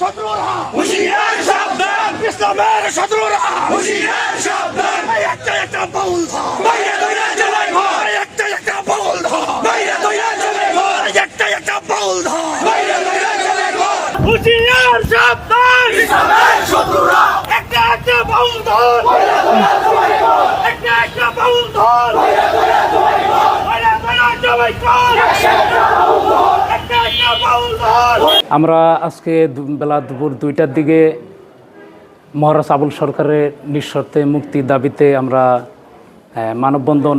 শত্রুরা। হুশিয়ার সাবধান। ইসলামের শত্রুরা। হুশিয়ার সাবধান। একটা একটা বাউল ধর। বাইরে দইরা চলে ঘর একটা একটা বাউল ধর। বাইরে দইরা চলে ঘর একটা একটা বাউল ধর। বাইরে দইরা চলে ঘর হুশিয়ার সাবধান। ইসলামের শত্রুরা। একটা একটা বাউল ধর। একটা একটা বাউল ধর। বাইরে বাইরে জবাই কর একটা একটা বাউল ধর আমরা আজকে বেলা দুপুর দুইটার দিকে মহারাজ আবুল সরকারের নিঃশর্তে মুক্তির দাবিতে আমরা মানববন্ধন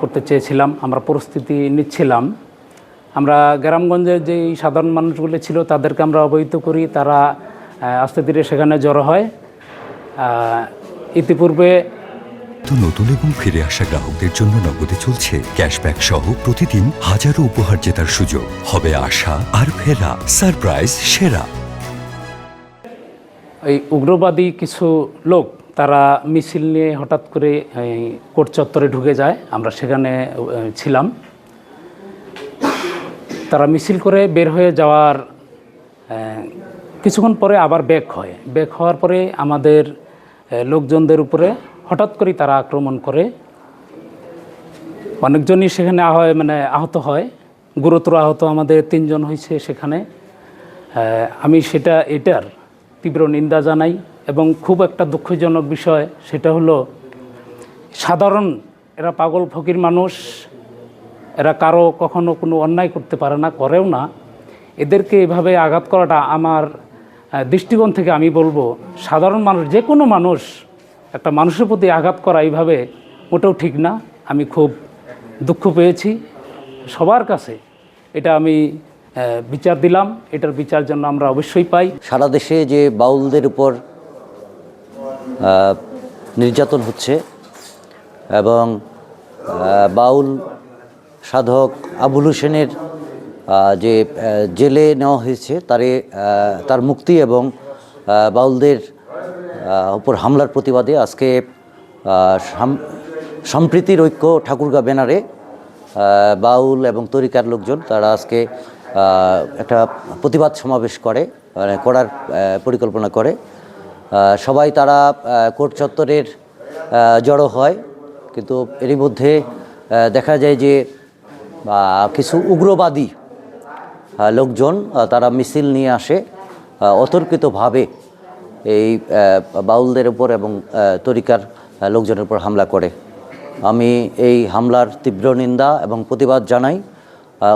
করতে চেয়েছিলাম, আমরা পরিস্থিতি নিচ্ছিলাম। আমরা গ্রামগঞ্জে যেই সাধারণ মানুষগুলি ছিল তাদেরকে আমরা অবহিত করি, তারা আস্তে ধীরে সেখানে জড়ো হয়। ইতিপূর্বে তো নতুন এবং ফিরে আসা গ্রাহকদের জন্য নগদে চলছে ক্যাশব্যাক সহ প্রতিদিন হাজারো উপহার জেতার সুযোগ। হবে আশা আর ফেরা। সারপ্রাইজ, সেরা। এই উগ্রবাদী কিছু লোক, তারা মিছিল নিয়ে হঠাৎ করে কোর্ট চত্বরে ঢুকে যায়। আমরা সেখানে ছিলাম। তারা মিছিল করে বের হয়ে যাওয়ার কিছুক্ষণ পরে আবার ব্যাক হয়। ব্যাক হওয়ার পরে আমাদের লোকজনদের উপরে হঠাৎ করে তারা আক্রমণ করে। অনেকজনই সেখানে আহ- মানে আহত হয়। গুরুতর আহত আমাদের তিনজন হয়েছে সেখানে। আমি সেটা, এটার তীব্র নিন্দা জানাই এবং খুব একটা দুঃখজনক বিষয় সেটা হলো, সাধারণ এরা পাগল ফকির মানুষ, এরা কারও কখনো কোনো অন্যায় করতে পারে না, করেও না। এদেরকে এভাবে আঘাত করাটা আমার দৃষ্টিকোণ থেকে আমি বলব, সাধারণ মানুষ, যে কোনো মানুষ একটা মানুষের প্রতি আঘাত করা এইভাবে মোটেও ঠিক না। আমি খুব দুঃখ পেয়েছি। সবার কাছে এটা আমি বিচার দিলাম। এটার বিচার জন্য আমরা অবশ্যই পাই। সারা দেশে যে বাউলদের উপর নির্যাতন হচ্ছে এবং বাউল সাধক আবুল হোসেনের যে জেলে নেওয়া হয়েছে, তারে তার মুক্তি এবং বাউলদের উপর হামলার প্রতিবাদে আজকে সাম- সম্প্রীতির ঐক্য ঠাকুরগা ব্যানারে বাউল এবং তরিকার লোকজন তারা আজকে একটা প্রতিবাদ সমাবেশ করে মানে করার পরিকল্পনা করে। সবাই তারা কোর্ট চত্বরের জড়ো হয়। কিন্তু এরই মধ্যে দেখা যায় যে কিছু উগ্রবাদী লোকজন তারা মিছিল নিয়ে আসে অতর্কিতভাবে এই বাউলদের উপর এবং তরিকার লোকজনের উপর হামলা করে। আমি এই হামলার তীব্র নিন্দা এবং প্রতিবাদ জানাই।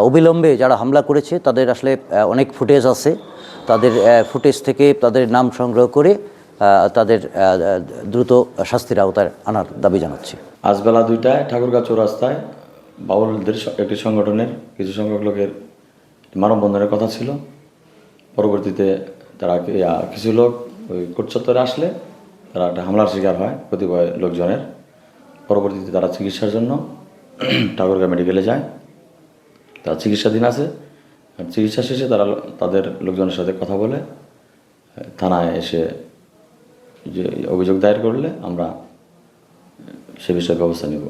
অবিলম্বে যারা হামলা করেছে, তাদের আসলে অনেক ফুটেজ আছে। তাদের ফুটেজ থেকে তাদের নাম সংগ্রহ করে তাদের দ্রুত শাস্তির আওতায় আনার দাবি জানাচ্ছি। আজ বেলা দুইটায় ঠাকুরগাঁ চৌরাস্তায় বাউলদের একটি সংগঠনের কিছু সংখ্যক লোকের মানববন্ধনের কথা ছিল। পরবর্তীতে তারা কিছু লোক ওই কোটচত্বরে আসলে তারা একটা হামলার শিকার হয় কতিপয় লোকজনের। পরবর্তীতে তারা চিকিৎসার জন্য ঠাকুরগাঁ মেডিকেলে যায়। তার চিকিৎসাধীন আছে। চিকিৎসা শেষে তারা তাদের লোকজনের সাথে কথা বলে, থানায় এসে যে অভিযোগ দায়ের করলে আমরা সে বিষয়ে ব্যবস্থা নেব।